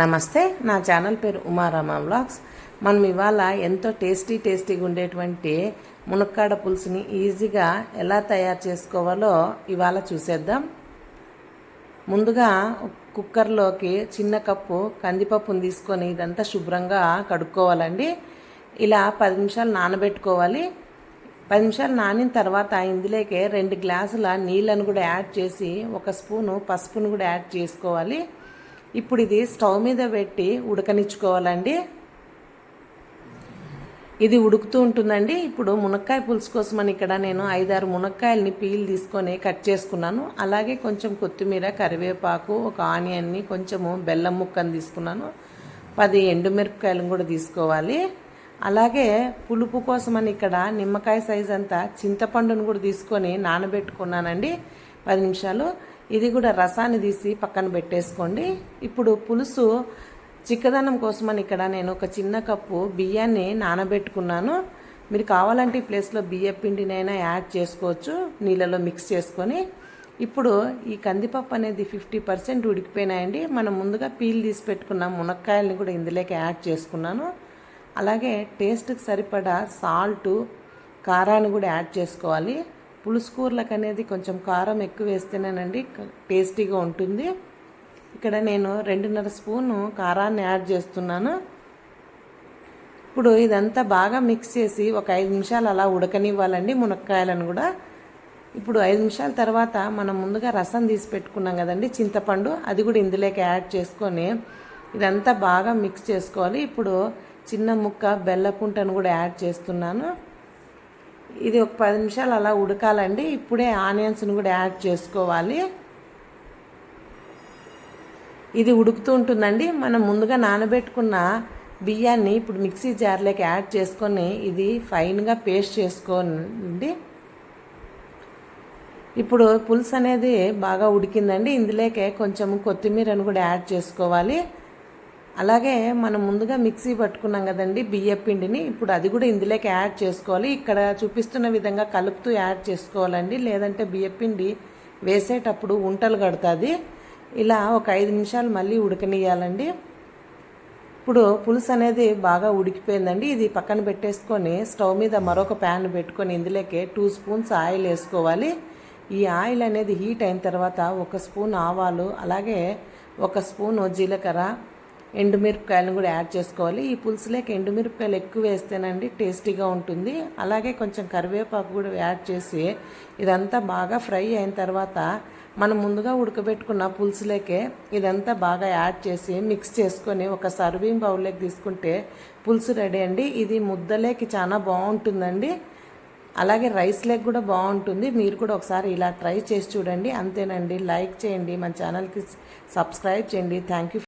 నమస్తే నా ఛానల్ పేరు ఉమారామ వ్లాగ్స్. మనం ఇవాళ ఎంతో టేస్టీ టేస్టీగా ఉండేటువంటి మునక్కాడ పులుసుని ఈజీగా ఎలా తయారు చేసుకోవాలో ఇవాళ చూసేద్దాం. ముందుగా కుక్కర్లోకి చిన్న కప్పు కందిపప్పును తీసుకొని ఇదంతా శుభ్రంగా కడుక్కోవాలండి. ఇలా పది నిమిషాలు నానబెట్టుకోవాలి. పది నిమిషాలు నానిన తర్వాత ఇందులోకి రెండు గ్లాసుల నీళ్ళను కూడా యాడ్ చేసి ఒక స్పూను పసుపును కూడా యాడ్ చేసుకోవాలి. ఇప్పుడు ఇది స్టవ్ మీద పెట్టి ఉడకనిచ్చుకోవాలండి. ఇది ఉడుకుతూ ఉంటుందండి. ఇప్పుడు మునక్కాయ పులుసు కోసం అని ఇక్కడ నేను ఐదారు మునక్కాయలని పీల్ తీసుకొని కట్ చేసుకున్నాను. అలాగే కొంచెం కొత్తిమీర కరివేపాకు ఒక ఆనియన్ని కొంచెము బెల్లం ముక్కను తీసుకున్నాను. పది ఎండుమిరపకాయలను కూడా తీసుకోవాలి. అలాగే పులుపు కోసమని ఇక్కడ నిమ్మకాయ సైజ్ అంతా చింతపండును కూడా తీసుకొని నానబెట్టుకున్నానండి. పది నిమిషాలు. ఇది కూడా రసాన్ని తీసి పక్కన పెట్టేసుకోండి. ఇప్పుడు పులుసు చిక్కదనం కోసమని ఇక్కడ నేను ఒక చిన్న కప్పు బియ్యాన్ని నానబెట్టుకున్నాను. మీరు కావాలంటే ఈ ప్లేస్లో బియ్య పిండినైనా యాడ్ చేసుకోవచ్చు నీళ్ళలో మిక్స్ చేసుకొని. ఇప్పుడు ఈ కందిపప్పు అనేది ఫిఫ్టీ పర్సెంట్ ఉడికిపోయినాయండి. మనం ముందుగా పీల్ తీసి పెట్టుకున్న మునక్కాయలని కూడా ఇందులోకి యాడ్ చేసుకున్నాను. అలాగే టేస్ట్కి సరిపడా సాల్టు కారాన్ని కూడా యాడ్ చేసుకోవాలి. పులుసు కూరలకు అనేది కొంచెం కారం ఎక్కువ వేస్తేనేనండి టేస్టీగా ఉంటుంది. ఇక్కడ నేను రెండున్నర స్పూను కారాన్ని యాడ్ చేస్తున్నాను. ఇప్పుడు ఇదంతా బాగా మిక్స్ చేసి ఒక ఐదు నిమిషాలు అలా ఉడకనివ్వాలండి మునక్కాయలను కూడా. ఇప్పుడు ఐదు నిమిషాల తర్వాత మనం ముందుగా రసం తీసి పెట్టుకున్నాం కదండి చింతపండు అది కూడా ఇందులోకి యాడ్ చేసుకొని ఇదంతా బాగా మిక్స్ చేసుకోవాలి. ఇప్పుడు చిన్న ముక్క బెల్లపుంటను కూడా యాడ్ చేస్తున్నాను. ఇది ఒక పది నిమిషాలు అలా ఉడకాలండి. ఇప్పుడే ఆనియన్స్ని కూడా యాడ్ చేసుకోవాలి. ఇది ఉడుకుతూ ఉంటుందండి. మనం ముందుగా నానబెట్టుకున్న బియ్యాన్ని ఇప్పుడు మిక్సీ జార్లోకి యాడ్ చేసుకొని ఇది ఫైన్గా పేస్ట్ చేసుకోండి. ఇప్పుడు పులుసు అనేది బాగా ఉడికిందండి. ఇందులోకే కొంచెం కొత్తిమీరను కూడా యాడ్ చేసుకోవాలి. అలాగే మనం ముందుగా మిక్సీ పట్టుకున్నాం కదండి బియ్య పిండిని. ఇప్పుడు అది కూడా ఇందులోకి యాడ్ చేసుకోవాలి. ఇక్కడ చూపిస్తున్న విధంగా కలుపుతూ యాడ్ చేసుకోవాలండి. లేదంటే బియ్య పిండి వేసేటప్పుడు ఉంటలు కడుతుంది. ఇలా ఒక ఐదు నిమిషాలు మళ్ళీ ఉడకనియాలండి ఇప్పుడు పులుసు అనేది బాగా ఉడికిపోయిందండి. ఇది పక్కన పెట్టేసుకొని స్టవ్ మీద మరొక ప్యాన్ పెట్టుకొని ఇందులోకి టూ స్పూన్స్ ఆయిల్ వేసుకోవాలి. ఈ ఆయిల్ అనేది హీట్ అయిన తర్వాత ఒక స్పూన్ ఆవాలు అలాగే ఒక స్పూన్ జీలకర్ర ఎండుమిరపకాయలను కూడా యాడ్ చేసుకోవాలి. ఈ పులుసులోకి ఎండుమిరపకాయలు ఎక్కువ వేస్తేనండి టేస్టీగా ఉంటుంది. అలాగే కొంచెం కరివేపాకు కూడా యాడ్ చేసి ఇదంతా బాగా ఫ్రై అయిన తర్వాత మనం ముందుగా ఉడకబెట్టుకున్న పులుసులేకే ఇదంతా బాగా యాడ్ చేసి మిక్స్ చేసుకొని ఒక సర్వింగ్ బౌల్లోకి తీసుకుంటే పులుసు రెడీ అండి. ఇది ముద్దలేకి చాలా బాగుంటుందండి. అలాగే రైస్ లెగ్ కూడా బాగుంటుంది. మీరు కూడా ఒకసారి ఇలా ట్రై చేసి చూడండి. అంతేనండి. లైక్ చేయండి. మన ఛానల్కి సబ్స్క్రైబ్ చేయండి. Thank you.